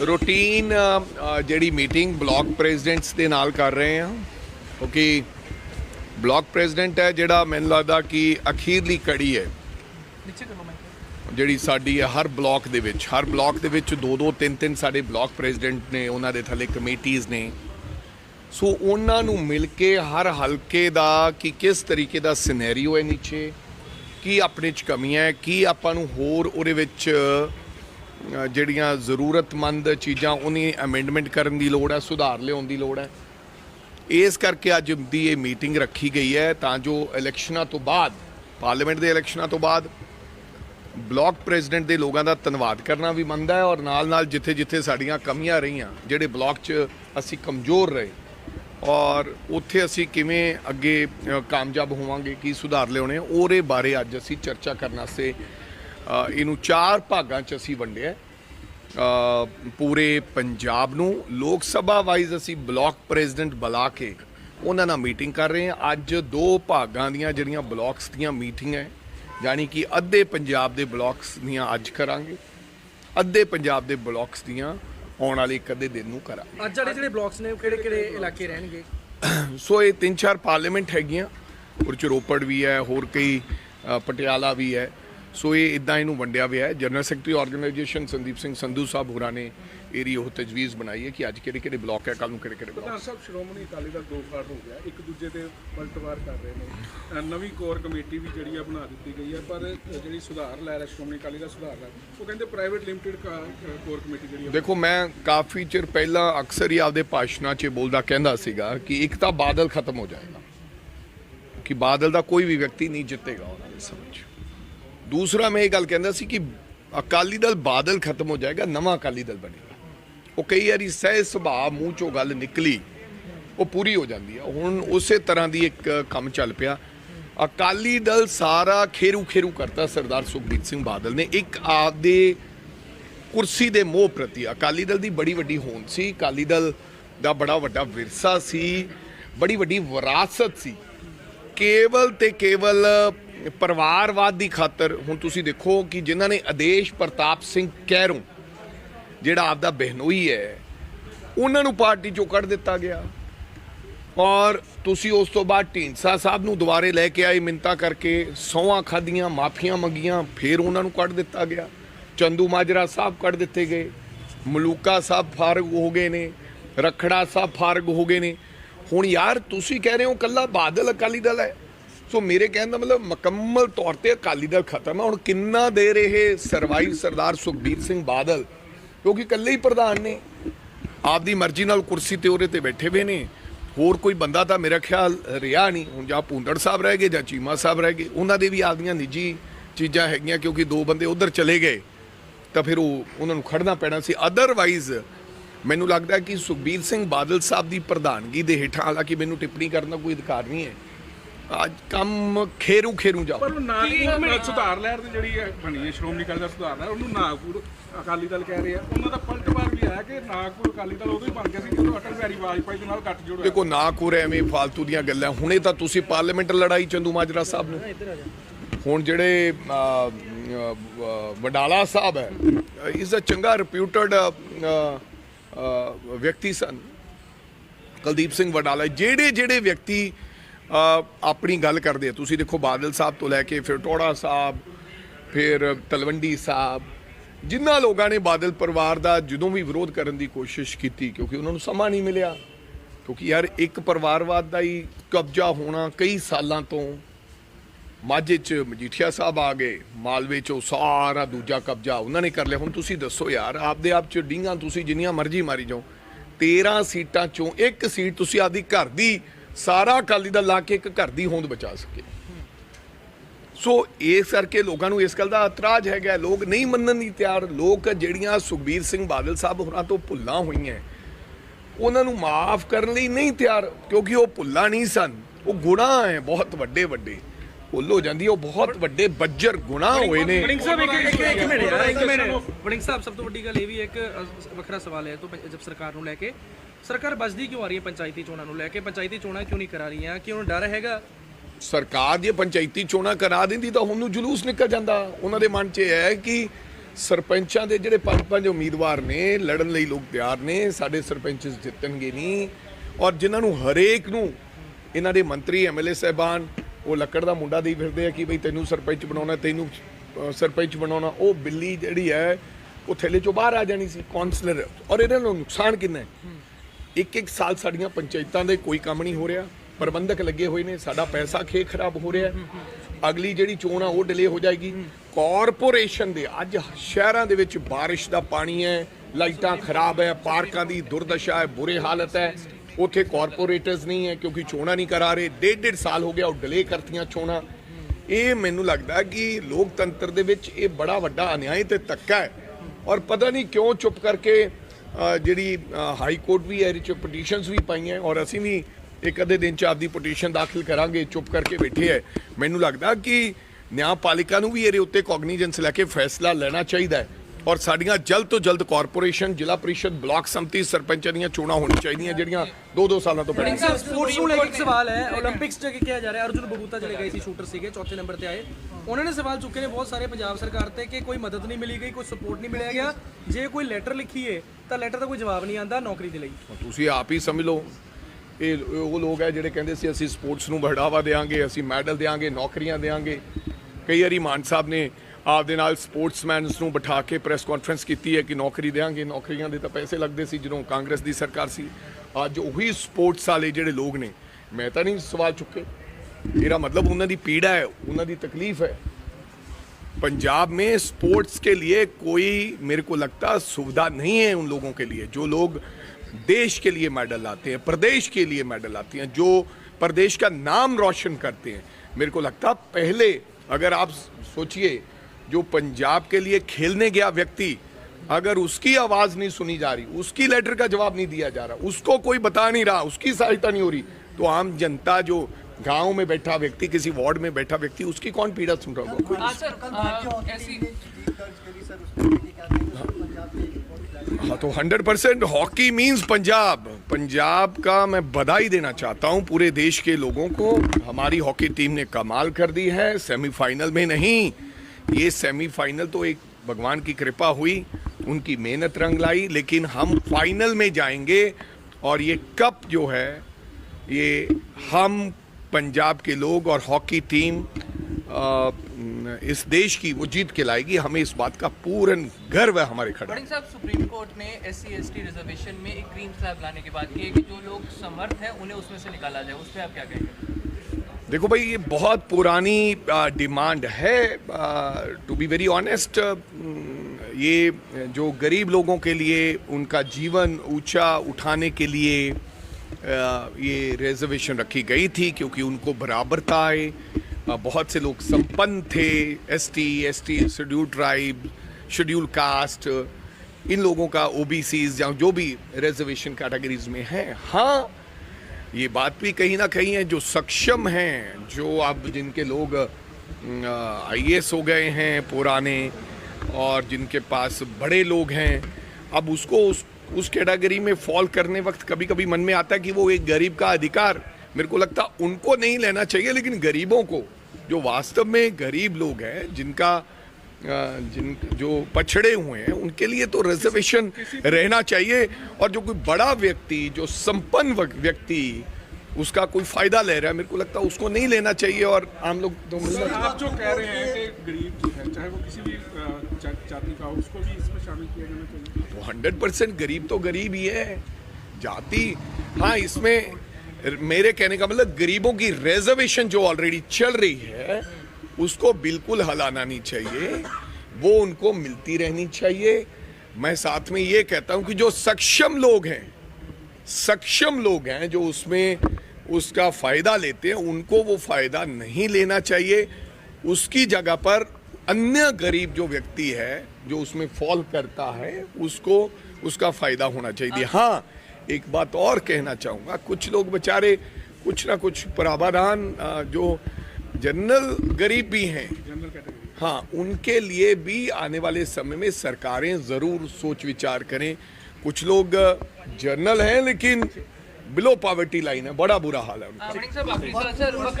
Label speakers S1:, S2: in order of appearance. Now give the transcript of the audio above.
S1: Routine ਜਿਹੜੀ meeting block presidents ਦੇ ਨਾਲ ਕਰ ਰਹੇ ਹਾਂ। ਕਿਉਂਕਿ ਬਲਾਕ ਪ੍ਰੈਜ਼ੀਡੈਂਟ ਹੈ ਜਿਹੜਾ ਮੈਨੂੰ ਲੱਗਦਾ ਕਿ ਅਖੀਰਲੀ ਕੜੀ ਹੈ। ਜਿਹੜੀ ਸਾਡੀ ਹੈ ਹਰ ਬਲਾਕ ਦੇ ਵਿੱਚ ਹਰ ਬਲਾਕ ਦੇ ਵਿੱਚ ਦੋ ਦੋ ਤਿੰਨ ਤਿੰਨ ਸਾਡੇ ਬਲਾਕ ਪ੍ਰੈਜ਼ੀਡੈਂਟ ਨੇ ਉਹਨਾਂ ਦੇ ਥੱਲੇ ਕਮੇਟੀਆਂ ਨੇ। ਸੋ ਉਹਨਾਂ ਨੂੰ ਮਿਲ ਕੇ ਹਰ ਹਲਕੇ ਦਾ ਕਿ ਕਿਸ ਤਰੀਕੇ ਦਾ ਸਿਨੈਰੀਓ ਹੈ ਨੀਚੇ ਕੀ ਆਪਣੇ ਚ ਕਮੀਆਂ ਹੈ ਕੀ ਆਪਾਂ ਨੂੰ ਹੋਰ ਉਹਦੇ ਵਿੱਚ ਜਿਹੜੀਆਂ ਜ਼ਰੂਰਤਮੰਦ ਚੀਜ਼ਾਂ ਉਹਨੀ ਅਮੈਂਡਮੈਂਟ ਕਰਨ ਦੀ ਲੋੜ ਹੈ, ਸੁਧਾਰ ਲਿਆਉਣ ਦੀ ਲੋੜ ਹੈ। ਇਸ ਕਰਕੇ ਅੱਜ ਦੀ ਇਹ ਮੀਟਿੰਗ ਰੱਖੀ ਗਈ ਹੈ ਤਾਂ ਜੋ ਇਲੈਕਸ਼ਨਾਂ ਤੋਂ ਬਾਅਦ ਪਾਰਲੀਮੈਂਟ ਦੇ ਇਲੈਕਸ਼ਨਾਂ ਤੋਂ ਬਾਅਦ ਬਲਾਕ ਪ੍ਰੈਜ਼ੀਡੈਂਟ ਦੇ ਲੋਕਾਂ ਦਾ ਧੰਨਵਾਦ ਕਰਨਾ ਵੀ ਮੰਨਦਾ ਹੈ ਔਰ ਨਾਲ ਨਾਲ ਜਿੱਥੇ ਜਿੱਥੇ ਸਾਡੀਆਂ ਕਮੀਆਂ ਰਹੀਆਂ, ਜਿਹੜੇ ਬਲਾਕ 'ਚ ਅਸੀਂ ਕਮਜ਼ੋਰ ਰਹੇ, ਔਰ ਉੱਥੇ ਅਸੀਂ ਕਿਵੇਂ ਅੱਗੇ ਕਾਮਯਾਬ ਹੋਵਾਂਗੇ, ਕੀ ਸੁਧਾਰ ਲਿਆਉਣੇ, ਉਹਦੇ ਬਾਰੇ ਅੱਜ ਅਸੀਂ ਚਰਚਾ ਕਰਨ ਵਾਸਤੇ ਇਹਨੂੰ ਚਾਰ ਭਾਗਾਂ 'ਚ ਅਸੀਂ ਵੰਡਿਆ ਪੂਰੇ ਪੰਜਾਬ ਨੂੰ ਲੋਕ ਸਭਾ ਵਾਈਜ਼ ਅਸੀਂ ਬਲਾਕ ਪ੍ਰੈਜ਼ੀਡੈਂਟ ਬੁਲਾ ਕੇ ਉਹਨਾਂ ਨਾਲ ਮੀਟਿੰਗ ਕਰ ਰਹੇ ਹਾਂ। ਅੱਜ ਦੋ ਭਾਗਾਂ ਦੀਆਂ ਜਿਹੜੀਆਂ ਬਲਾਕਸ ਦੀਆਂ ਮੀਟਿੰਗ ਹੈ ਯਾਨੀ ਕਿ ਅੱਧੇ ਪੰਜਾਬ ਦੇ ਬਲਾਕਸ ਦੀਆਂ ਅੱਜ ਕਰਾਂਗੇ ਅੱਧੇ ਪੰਜਾਬ ਦੇ ਬਲਾਕਸ ਦੀਆਂ ਆਉਣ ਵਾਲੇ ਇੱਕ ਅੱਧੇ ਦਿਨ ਨੂੰ ਕਰਾਂਗੇ।
S2: ਅੱਜ ਵਾਲੇ ਜਿਹੜੇ ਬਲਾਕਸ ਨੇ ਕਿਹੜੇ ਕਿਹੜੇ ਇਲਾਕੇ ਰਹਿਣਗੇ?
S1: ਸੋ ਇਹ ਤਿੰਨ ਚਾਰ ਪਾਰਲੀਮੈਂਟ ਹੈਗੀਆਂ ਉਹ 'ਚ ਰੋਪੜ ਵੀ ਹੈ ਹੋਰ ਕਈ ਪਟਿਆਲਾ ਵੀ ਹੈ। ਸੋ ਇਹ ਇਦਾਂ ਇਹਨੂੰ ਵੰਡਿਆ ਹੋਇਆ ਹੈ। General secretary organisation Sandeep Singh Sandhu Sahib ਹੋਰਾਂ ਨੇ ਇਹਦੀ ਉਹ ਤਜਵੀਜ਼ ਬਣਾਈ ਹੈ ਕਿ ਅੱਜ ਕਿਹੜੇ ਕਿਹੜੇ ਬਲਾਕ ਹੈ ਕੱਲ ਨੂੰ ਕਿਹੜੇ ਕਿਹੜੇ ਬਲਾਕ
S3: ਪ੍ਰਧਾਨ ਸਾਹਿਬ ਸ਼੍ਰੋਮਣੀ ਅਕਾਲੀ ਦਲ ਦੋ ਫਾੜ ਹੋ ਗਿਆ। ਇੱਕ ਦੂਜੇ ਤੇ ਪਲਟਵਾਰ ਕਰ ਰਹੇ ਨੇ। ਅ, ਨਵੀਂ ਕੋਰ ਕਮੇਟੀ ਵੀ ਜਿਹੜੀ ਆ ਬਣਾ ਦਿੱਤੀ ਗਈ ਹੈ ਪਰ ਜਿਹੜੀ ਸੁਧਾਰ ਲੈ ਰਿਹਾ ਸ਼੍ਰੋਮਣੀ ਅਕਾਲੀ ਦਾ ਸੁਧਾਰ ਲੈ ਉਹ ਕਹਿੰਦੇ ਪ੍ਰਾਈਵੇਟ ਲਿਮਟਿਡ ਕੋਰ ਕਮੇਟੀ ਜਿਹੜੀ ਆ।
S1: ਦੇਖੋ ਮੈਂ ਕਾਫੀ ਚਿਰ ਪਹਿਲਾਂ ਅਕਸਰ ਹੀ ਆਪਦੇ ਭਾਸ਼ਣਾਂ 'ਚ ਬੋਲਦਾ ਕਹਿੰਦਾ ਸੀਗਾ ਕਿ ਇੱਕ ਤਾਂ ਬਾਦਲ ਖਤਮ ਹੋ ਜਾਏਗਾ ਕਿ ਬਾਦਲ ਦਾ ਕੋਈ ਵੀ ਵਿਅਕਤੀ ਨਹੀਂ ਜਿੱਤੇਗਾ ਉਹਨਾਂ ਦੇ ਸਮਝ। ਦੂਸਰਾ ਮੈਂ ਇਹ ਗੱਲ ਕਹਿੰਦਾ ਸੀ ਕਿ ਅਕਾਲੀ ਦਲ ਬਾਦਲ ਖਤਮ ਹੋ ਜਾਏਗਾ, ਨਵਾਂ ਅਕਾਲੀ ਦਲ ਬਣੇਗਾ। ਉਹ ਕਈ ਵਾਰੀ ਸਹਿ ਸੁਭਾਅ, ਮੂੰਹ ਚੋਂ ਗੱਲ ਨਿਕਲੀ, ਉਹ ਪੂਰੀ ਹੋ ਜਾਂਦੀ ਹੈ। ਹੁਣ ਉਸੇ ਤਰ੍ਹਾਂ ਦੀ ਇੱਕ ਕੰਮ ਚੱਲ ਪਿਆ। ਅਕਾਲੀ ਦਲ ਸਾਰਾ ਖੇਰੂ ਖੇਰੂ ਕਰਤਾ ਸਰਦਾਰ ਸੁਖਬੀਰ ਸਿੰਘ ਬਾਦਲ ਨੇ। ਇੱਕ ਆਪਦੇ ਕੁਰਸੀ ਦੇ ਮੋਹ ਪ੍ਰਤੀ ਅਕਾਲੀ ਦਲ ਦੀ ਬੜੀ ਵੱਡੀ ਹੋਂਦ ਸੀ। ਅਕਾਲੀ ਦਲ ਦਾ ਬੜਾ ਵੱਡਾ ਵਿਰਸਾ ਸੀ, ਬੜੀ ਵੱਡੀ ਵਿਰਾਸਤ ਸੀ। ਕੇਵਲ ਤੇ ਕੇਵਲ ਪਰਿਵਾਰਵਾਦ ਦੀ ਖਾਤਰ ਹੁਣ ਤੁਸੀਂ ਦੇਖੋ ਕਿ ਜਿਨ੍ਹਾਂ ਨੇ ਆਦੇਸ਼ ਪ੍ਰਤਾਪ ਸਿੰਘ ਕਹਿਰੋਂ ਜਿਹੜਾ ਆਪਦਾ ਬਹਿਨੋਈ ਹੈ, ਉਹਨਾਂ ਨੂੰ ਪਾਰਟੀ ਚੋਂ ਕੱਢ ਦਿੱਤਾ ਗਿਆ। ਔਰ ਤੁਸੀਂ ਉਸ ਤੋਂ ਬਾਅਦ ਢੀਂਡਸਾ ਸਾਹਿਬ ਨੂੰ ਦੁਬਾਰੇ ਲੈ ਕੇ ਆਏ, ਮਿੰਤਾ ਕਰਕੇ ਸੌਆਂ ਖਾਦੀਆਂ ਮਾਫੀਆਂ ਮੰਗੀਆਂ, ਫਿਰ ਉਹਨਾਂ ਨੂੰ ਕੱਢ ਦਿੱਤਾ ਗਿਆ। ਚੰਦੂ ਮਾਜਰਾ ਸਾਹਿਬ ਕੱਢ ਦਿੱਤੇ ਗਏ। ਮਲੂਕਾ ਸਾਹਿਬ ਫਾਰਗ ਹੋ ਗਏ ਨੇ, ਰਖੜਾ ਸਾਹਿਬ ਫਾਰਗ ਹੋ ਗਏ ਨੇ। ਹੁਣ ਯਾਰ, ਤੁਸੀਂ ਕਹਿ ਰਹੇ ਹੋ ਕੱਲਾ ਬਾਦਲ ਅਕਾਲੀ ਦਲ ਹੈ। ਸੋ ਮੇਰੇ ਕਹਿਣ ਦਾ ਮਤਲਬ ਮੁਕੰਮਲ ਤੌਰ ਤੇ ਅਕਾਲੀ ਦਲ ਖਤਮ ਹੈ। ਹੁਣ ਕਿੰਨਾ ਦੇਰ ਇਹ ਸਰਵਾਈਵ ਸਰਦਾਰ ਸੁਖਬੀਰ ਸਿੰਘ ਬਾਦਲ, ਕਿਉਂਕਿ ਇਕੱਲੇ ਹੀ ਪ੍ਰਧਾਨ ਨੇ, ਆਪਦੀ ਮਰਜ਼ੀ ਨਾਲ ਕੁਰਸੀ ਤੇ ਉਹਦੇ ਤੇ ਬੈਠੇ ਹੋਏ ਨੇ, ਹੋਰ ਕੋਈ ਬੰਦਾ ਤਾਂ ਮੇਰਾ ਖਿਆਲ ਰਿਹਾ ਨਹੀਂ। ਹੁਣ ਜਾਂ ਭੁੰਦੜ ਸਾਹਿਬ ਰਹਿ ਗਏ ਜਾਂ ਚੀਮਾ ਸਾਹਿਬ ਰਹਿ ਗਏ, ਉਹਨਾਂ ਦੇ ਵੀ ਆਪਦੀਆਂ ਨਿੱਜੀ ਚੀਜ਼ਾਂ ਹੈਗੀਆਂ, ਕਿਉਂਕਿ ਦੋ ਬੰਦੇ ਉਧਰ ਚਲੇ ਗਏ, ਤਾਂ ਫਿਰ ਉਹ, ਉਹਨਾਂ ਨੂੰ ਖੜਨਾ ਪੈਣਾ ਸੀ। ਅਦਰਵਾਈਜ਼ ਮੈਨੂੰ ਲੱਗਦਾ ਕਿ ਸੁਖਬੀਰ ਸਿੰਘ ਬਾਦਲ ਸਾਹਿਬ ਦੀ ਪ੍ਰਧਾਨਗੀ ਦੇ ਹੇਠਾਂ, ਹਾਲਾਂਕਿ ਮੈਨੂੰ ਟਿੱਪਣੀ ਕਰਨ ਦਾ ਕੋਈ ਅਧਿਕਾਰ ਨਹੀਂ ਹੈ। ਅੱਜ ਕੰਮ ਖੇਰੂ ਖੇਰੂ ਜਾਓ।
S3: ਪਰ ਉਹ ਨਾਗਪੁਰ ਸੁਧਾਰ ਲਹਿਰ ਦੀ ਜਿਹੜੀ ਹੈ ਬਣੀ ਹੈ ਸ਼੍ਰੋਮਣੀ ਅਕਾਲੀ ਦਲ ਸੁਧਾਰ ਲਹਿਰ ਉਹਨੂੰ ਨਾਗਪੁਰ ਅਕਾਲੀ ਦਲ ਕਹਿ ਰਹੇ ਆ। ਉਹਨਾਂ ਦਾ ਪਲਟਵਾਰ ਵੀ ਆਇਆ ਕਿ ਨਾਗਪੁਰ ਅਕਾਲੀ ਦਲ ਉਦੋਂ ਹੀ ਬਣ ਗਿਆ ਸੀ ਜਦੋਂ ਅਟਲ ਬਿਹਾਰੀ ਵਾਜਪਾਈ ਦੇ ਨਾਲ ਗੱਠ ਜੋੜ ਹੋਇਆ।
S1: ਦੇਖੋ ਨਾ ਕੋਰੇ ਐਵੇਂ ਫਾਲਤੂ ਦੀਆਂ ਗੱਲਾਂ। ਹੁਣੇ ਤਾਂ ਤੁਸੀਂ ਪਾਰਲੀਮੈਂਟ ਲੜਾਈ ਚੰਦੂ ਮਾਜਰਾ ਸਾਹਿਬ ਨੂੰ। ਹੁਣ ਜਿਹੜੇ ਵਡਾਲਾ ਸਾਹਿਬ ਹੈ ਇਸ ਦਾ ਚੰਗਾ ਰਿਪਿਊਟਡ ਵਿਅਕਤੀ ਸਨ। ਕੁਲਦੀਪ ਸਿੰਘ ਵਡਾਲਾ। ਜਿਹੜੇ ਜਿਹੜੇ ਵਿਅਕਤੀ ਆਪਣੀ ਗੱਲ ਕਰਦੇ ਆ। ਤੁਸੀਂ ਦੇਖੋ ਬਾਦਲ ਸਾਹਿਬ ਤੋਂ ਲੈ ਕੇ ਫਿਰ ਟੋੜਾ ਸਾਹਿਬ, ਫਿਰ ਤਲਵੰਡੀ ਸਾਹਿਬ ਜਿਨ੍ਹਾਂ ਲੋਕਾਂ ਨੇ ਬਾਦਲ ਪਰਿਵਾਰ ਦਾ ਜਦੋਂ ਵੀ ਵਿਰੋਧ ਕਰਨ ਦੀ ਕੋਸ਼ਿਸ਼ ਕੀਤੀ, ਕਿਉਂਕਿ ਉਹਨਾਂ ਨੂੰ ਸਮਾਂ ਨਹੀਂ ਮਿਲਿਆ, ਕਿਉਂਕਿ ਯਾਰ ਇੱਕ ਪਰਿਵਾਰਵਾਦ ਦਾ ਹੀ ਕਬਜ਼ਾ ਹੋਣਾ ਕਈ ਸਾਲਾਂ ਤੋਂ ਮਾਝੇ ਚ ਮਜੀਠੀਆ ਸਾਹਿਬ ਆ ਗਏ, ਮਾਲਵੇ ਚੋਂ ਸਾਰਾ ਦੂਜਾ ਕਬਜ਼ਾ ਉਹਨਾਂ ਨੇ ਕਰ ਲਿਆ। ਹੁਣ ਤੁਸੀਂ ਦੱਸੋ ਯਾਰ, ਆਪਦੇ ਆਪ ਚ ਡਿੰਗਾਂ ਤੁਸੀਂ ਜਿੰਨੀਆਂ ਮਰਜ਼ੀ ਮਾਰੀ ਜਾਓ 13 ਸੀਟਾਂ ਚੋਂ ਇੱਕ ਸੀਟ ਤੁਸੀਂ ਆਪਦੀ ਘਰ ਦੀ ਸਾਰਾ ਅਕਾਲੀ ਦਲ ਲਾ ਕੇ ਇੱਕ ਘਰ ਦੀ ਹੋਂਦ ਬਚਾ ਸਕੇ। ਸੋ ਇਸ ਕਰਕੇ ਲੋਕਾਂ ਨੂੰ ਇਸ ਗੱਲ ਦਾ ਇਤਰਾਜ਼ ਹੈਗਾ, ਲੋਕ ਨਹੀਂ ਮੰਨਣ ਦੀ ਤਿਆਰ। ਲੋਕ ਜਿਹੜੀਆਂ ਸੁਖਬੀਰ ਸਿੰਘ ਬਾਦਲ ਸਾਹਿਬ ਹੋਰਾਂ ਤੋਂ ਭੁੱਲਾਂ ਹੋਈਆਂ, ਉਹਨਾਂ ਨੂੰ ਮਾਫ ਕਰਨ ਲਈ ਨਹੀਂ ਤਿਆਰ, ਕਿਉਂਕਿ ਉਹ ਭੁੱਲਾਂ ਨਹੀਂ ਸਨ। ਉਹ ਗੁਨਾਹ ਹੈ, ਬਹੁਤ ਵੱਡੇ ਵੱਡੇ ਭੁੱਲ ਹੋ ਜਾਂਦੀ ਹੈ, ਉਹ ਬਹੁਤ ਵੱਡੇ ਬੱਜਰ ਗੁਨਾਹ ਹੋਏ ਨੇ।
S2: ਵੜਿੰਗ ਸਾਹਿਬ ਇੱਕ ਇੱਕ ਇੱਕ ਮਿੰਟ ਯਾਰ ਇੱਕ ਮਿੰਟ। ਵੜਿੰਗ ਸਾਹਿਬ ਸਭ ਤੋਂ ਵੱਡੀ ਗੱਲ ਇਹ ਵੀ ਇੱਕ ਵੱਖਰਾ ਸਵਾਲ ਹੈ ਤੋਂ ਜਬ ਸਰਕਾਰ ਨੂੰ ਲੈ ਕੇ। ਸਰਕਾਰ ਬਚਦੀ ਕਿਉਂ ਆ ਰਹੀ ਹੈ ਪੰਚਾਇਤੀ ਚੋਣਾਂ ਨੂੰ ਲੈ ਕੇ? ਪੰਚਾਇਤੀ ਚੋਣਾਂ ਕਿਉਂ ਨਹੀਂ ਕਰਾ ਰਹੀਆਂ? ਕਿ ਉਹਨੂੰ ਡਰ ਹੈਗਾ?
S1: ਸਰਕਾਰ ਜੇ ਪੰਚਾਇਤੀ ਚੋਣਾਂ ਕਰਾ ਦਿੰਦੀ ਤਾਂ ਹੁਣ ਨੂੰ ਜਲੂਸ ਨਿਕਲ ਜਾਂਦਾ। ਉਹਨਾਂ ਦੇ ਮਨ 'ਚ ਇਹ ਹੈ ਕਿ ਸਰਪੰਚਾਂ ਦੇ ਜਿਹੜੇ ਪੰਜ ਪੰਜ ਉਮੀਦਵਾਰ ਨੇ ਲੜਨ ਲਈ ਲੋਕ ਤਿਆਰ ਨੇ ਸਾਡੇ ਸਰਪੰਚ ਜਿੱਤਣਗੇ ਨਹੀਂ। ਔਰ ਜਿਨ੍ਹਾਂ ਨੂੰ ਹਰੇਕ ਨੂੰ ਇਹਨਾਂ ਦੇ ਮੰਤਰੀ ਐਮਐਲਏ ਸਾਹਿਬਾਨ ਉਹ ਲੱਕੜ ਦਾ ਮੁੰਡਾ ਦੇਈ ਫਿਰਦੇ ਆ ਕਿ ਬਈ ਤੈਨੂੰ ਸਰਪੰਚ ਬਣਾਉਣਾ, ਤੈਨੂੰ ਸਰਪੰਚ ਬਣਾਉਣਾ। ਉਹ ਬਿੱਲੀ ਜਿਹੜੀ ਹੈ, ਉਹ ਥੈਲੇ ਚੋਂ ਬਾਹਰ ਆ ਜਾਣੀ ਸੀ ਕਾਉਂਸਲਰ ਔਰ ਇਹਨਾਂ ਨੂੰ ਨੁਕਸਾਨ ਕਿੰਨਾ ਹੈ? ਇੱਕ ਇੱਕ ਸਾਲ ਸਾਡੀਆਂ ਪੰਚਾਇਤਾਂ ਦੇ ਕੋਈ ਕੰਮ ਨਹੀਂ ਹੋ ਰਿਹਾ। ਪ੍ਰਬੰਧਕ ਲੱਗੇ ਹੋਏ ਨੇ, ਸਾਡਾ ਪੈਸਾ ਖੇ ਖਰਾਬ ਹੋ ਰਿਹਾ ਅਗਲੀ ਜਿਹੜੀ ਚੋਣ ਆ, ਉਹ ਡਿਲੇ ਹੋ ਜਾਏਗੀ। ਕਾਰਪੋਰੇਸ਼ਨ ਦੇ ਅੱਜ ਸ਼ਹਿਰਾਂ ਦੇ ਵਿੱਚ ਬਾਰਿਸ਼ ਦਾ ਪਾਣੀ ਹੈ, ਲਾਈਟਾਂ ਖਰਾਬ ਹੈ, ਪਾਰਕਾਂ ਦੀ ਦੁਰਦਸ਼ਾ ਹੈ, ਬੁਰੇ ਹਾਲਤ ਹੈ। ਉੱਥੇ ਕਾਰਪੋਰੇਟਰਸ ਨਹੀਂ ਹੈ ਕਿਉਂਕਿ ਚੋਣਾਂ ਨਹੀਂ ਕਰਾ ਰਹੇ। ਡੇਢ ਡੇਢ ਸਾਲ ਹੋ ਗਿਆ ਉਹ ਡਿਲੇ ਕਰਤੀਆਂ ਚੋਣਾਂ। ਇਹ ਮੈਨੂੰ ਲੱਗਦਾ ਕਿ ਲੋਕਤੰਤਰ ਦੇ ਵਿੱਚ ਇਹ ਬੜਾ ਵੱਡਾ ਅਨਿਆਏ ਤੇ ਧੱਕਾ ਹੈ। ਔਰ ਪਤਾ ਨਹੀਂ ਕਿਉਂ ਚੁੱਪ ਕਰਕੇ ਜਿਹੜੀ ਹਾਈ ਕੋਰਟ ਵੀ ਇਹਦੇ ਚ ਪਟੀਸ਼ਨਸ ਵੀ ਪਾਈਆਂ ਔਰ ਅਸੀਂ ਵੀ ਇੱਕ ਅੱਧੇ ਦਿਨ ਚ ਆਪਦੀ ਪਟੀਸ਼ਨ ਦਾਖਲ ਕਰਾਂਗੇ, ਚੁੱਪ ਕਰਕੇ ਬੈਠੇ ਹੈ। ਮੈਨੂੰ ਲੱਗਦਾ ਕਿ ਨਿਆਂਪਾਲਿਕਾ ਨੂੰ ਵੀ ਇਹਦੇ ਉੱਤੇ ਕੋਗਨੀਜੈਂਸ ਲੈ ਕੇ ਫੈਸਲਾ ਲੈਣਾ ਚਾਹੀਦਾ ਹੈ। ਔਰ ਸਾਡੀਆਂ ਜਲਦ ਤੋਂ ਜਲਦ ਕਾਰਪੋਰੇਸ਼ਨ ਜ਼ਿਲ੍ਹਾ ਪ੍ਰੀਸ਼ਦ ਬਲਾਕ ਸੰਮਤੀ ਸਰਪੰਚਾਂ ਦੀਆਂ ਚੋਣਾਂ ਹੋਣੀਆਂ ਚਾਹੀਦੀਆਂ ਜਿਹੜੀਆਂ 2-2 ਸਾਲਾਂ ਤੋਂ ਪਹਿਲਾਂ।
S2: ਸਪੋਰਟਸ ਨੂੰ ਲੈ ਕੇ ਸਵਾਲ ਹੈ 올림픽ਸ ਚ ਕਿਹਾ ਜਾ ਰਿਹਾ ਅਰਜੁਨ ਬਬੂਤਾ ਚਲੇ ਗਏ ਸੀ ਸ਼ੂਟਰ ਸੀਗੇ ਚੌਥੇ ਨੰਬਰ ਤੇ ਆਏ। ਉਹਨਾਂ ਨੇ ਸਵਾਲ ਚੁੱਕੇ ਨੇ ਬਹੁਤ ਸਾਰੇ ਪੰਜਾਬ ਸਰਕਾਰ ਤੇ ਕਿ ਕੋਈ ਮਦਦ ਨਹੀਂ ਮਿਲੀ ਗਈ ਕੋਈ ਸਪੋਰਟ ਨਹੀਂ ਮਿਲਿਆ ਗਿਆ। ਜੇ ਕੋਈ ਲੈਟਰ ਲਿਖੀਏ ਤਾਂ ਲੈਟਰ ਦਾ ਕੋਈ ਜਵਾਬ ਨਹੀਂ ਆਂਦਾ ਨੌਕਰੀ ਦੇ ਲਈ।
S1: ਤੁਸੀਂ ਆਪ ਹੀ ਸਮਝ ਲਓ ਇਹ ਉਹ ਲੋਕ ਹੈ ਜਿਹੜੇ ਕਹਿੰਦੇ ਸੀ ਅਸੀਂ ਸਪੋਰਟਸ ਨੂੰ ਬੜਾਵਾ ਦੇਾਂਗੇ ਅਸੀਂ ਮੈਡਲ ਦੇਾਂਗੇ ਨੌਕਰੀਆਂ ਦੇਾਂਗੇ। ਕਈ ਵਾਰੀ ਮਾਨ ਸਾਹਿਬ ਨੇ ਆਪਦੇ ਨਾਲ ਸਪੋਰਟਸਮੈਨਸ ਨੂੰ ਬਿਠਾ ਕੇ ਪ੍ਰੈਸ ਕਾਨਫਰੰਸ ਕੀਤੀ ਹੈ ਕਿ ਨੌਕਰੀ ਦੇਵਾਂਗੇ ਨੌਕਰੀਆਂ ਦੇ ਤਾਂ ਪੈਸੇ ਲੱਗਦੇ ਸੀ ਜਦੋਂ ਕਾਂਗਰਸ ਦੀ ਸਰਕਾਰ ਸੀ ਅੱਜ ਉਹੀ ਸਪੋਰਟਸ ਵਾਲੇ ਜਿਹੜੇ ਲੋਕ ਨੇ ਮੈਂ ਤਾਂ ਨਹੀਂ ਸਵਾਲ ਚੁੱਕੇ ਇਹਦਾ ਮਤਲਬ ਉਹਨਾਂ ਦੀ ਪੀੜਾ ਹੈ ਉਹਨਾਂ ਦੀ ਤਕਲੀਫ ਹੈ पंजाब में स्पोर्ट्स के लिए कोई मेरे को लगता सुविधा नहीं है उन लोगों के लिए जो लोग देश के लिए मेडल लाते हैं प्रदेश के लिए मेडल लाते हैं जो प्रदेश का नाम रोशन करते हैं मेरे को लगता पहले अगर आप सोचिए जो पंजाब के लिए खेलने गया व्यक्ति अगर उसकी आवाज़ नहीं सुनी जा रही उसकी लेटर का जवाब नहीं दिया जा रहा उसको कोई बता नहीं रहा उसकी सहायता नहीं हो रही तो आम जनता जो गाँव में बैठा व्यक्ति किसी वार्ड में बैठा व्यक्ति उसकी कौन पीड़ा सुन रहा होगा?
S4: हाँ सर आ, ऐसी
S1: हाँ तो hundred percent hockey means Punjab. Punjab का मैं बधाई देना चाहता हूँ पूरे देश के लोगों को। हमारी हॉकी टीम ने कमाल कर दी है सेमीफाइनल में नहीं ये सेमीफाइनल तो एक भगवान की कृपा हुई, उनकी मेहनत रंग लाई, लेकिन हम फाइनल में जाएँगे और ये कप जो है, ये हम पंजाब के लोग और हॉकी टीम इस देश की वो जीत के लाएगी। हमें इस बात का पूर्ण गर्व है हमारे खड़ा
S4: साहब, सुप्रीम कोर्ट ने एस सी रिजर्वेशन में एक ग्रीन स्लैब लाने की बात की है कि जो लोग समर्थ हैं, उन्हें उसमें से निकाला जाए। उस पर आप क्या कहेंगे?
S1: देखो भाई ये बहुत पुरानी डिमांड है। टू बी वेरी ऑनेस्ट ये जो गरीब लोगों के लिए उनका जीवन ऊँचा उठाने के लिए अ, ये रिजर्वेशन रखी गई थी क्योंकि उनको बराबरता है बहुत से लोग संपन्न थे S T S T schedule tribe schedule caste इन लोगों का ओबीसीज या जो भी रिजर्वेशन कैटेगरीज में है। हाँ ये बात भी कहीं ना कहीं है, जो सक्षम हैं, जो अब जिनके लोग आई हो गए हैं पुराने, और जिनके पास बड़े लोग हैं, अब उसको उस उस कैटेगरी में फॉल करने वक्त कभी कभी मन में आता है कि वो एक गरीब का अधिकार। मेरे को लगता उनको नहीं लेना चाहिए, लेकिन गरीबों को, जो वास्तव में गरीब लोग हैं, जिनका जिन जो पछड़े हुए हैं उनके लिए तो रिजर्वेशन रहना चाहिए। और जो कोई बड़ा व्यक्ति जो संपन्न व्यक्ति उसका कोई फ़ायदा ले रहा है मेरे को लगता है उसको नहीं लेना चाहिए। और आम लोग तो मिलना
S3: आप जो कह रहे हैं कि गरीब जो है चाहे वो किसी भी जाति का हो उसको भी इसमें शामिल किया जाना चाहिए।
S1: तो हंड्रेड परसेंट गरीब तो गरीब ही है। जाति हाँ इसमें मेरे कहने का मतलब गरीबों की रिजर्वेशन जो ऑलरेडी चल रही है उसको बिल्कुल हलाना नहीं चाहिए। वो उनको मिलती रहनी चाहिए। मैं साथ में ये कहता हूँ कि जो सक्षम लोग हैं, सक्षम लोग हैं जो उसमें उसका फ़ायदा लेते हैं, उनको वो फ़ायदा नहीं लेना चाहिए। उसकी जगह पर अन्य गरीब जो व्यक्ति है, जो उसमें फॉल करता है, उसको उसका फ़ायदा होना चाहिए। हाँ एक बात और कहना चाहूँगा। कुछ लोग बेचारे कुछ ना कुछ प्रावधान जो जनरल गरीब भी हैं
S3: जनरल कैटेगरी
S1: हाँ उनके लिए भी आने वाले समय में सरकारें ज़रूर सोच विचार करें कुछ लोग जर्नल हैं लेकिन बिलो पॉवर्टी लाइन है बड़ा बुरा हाल है उनका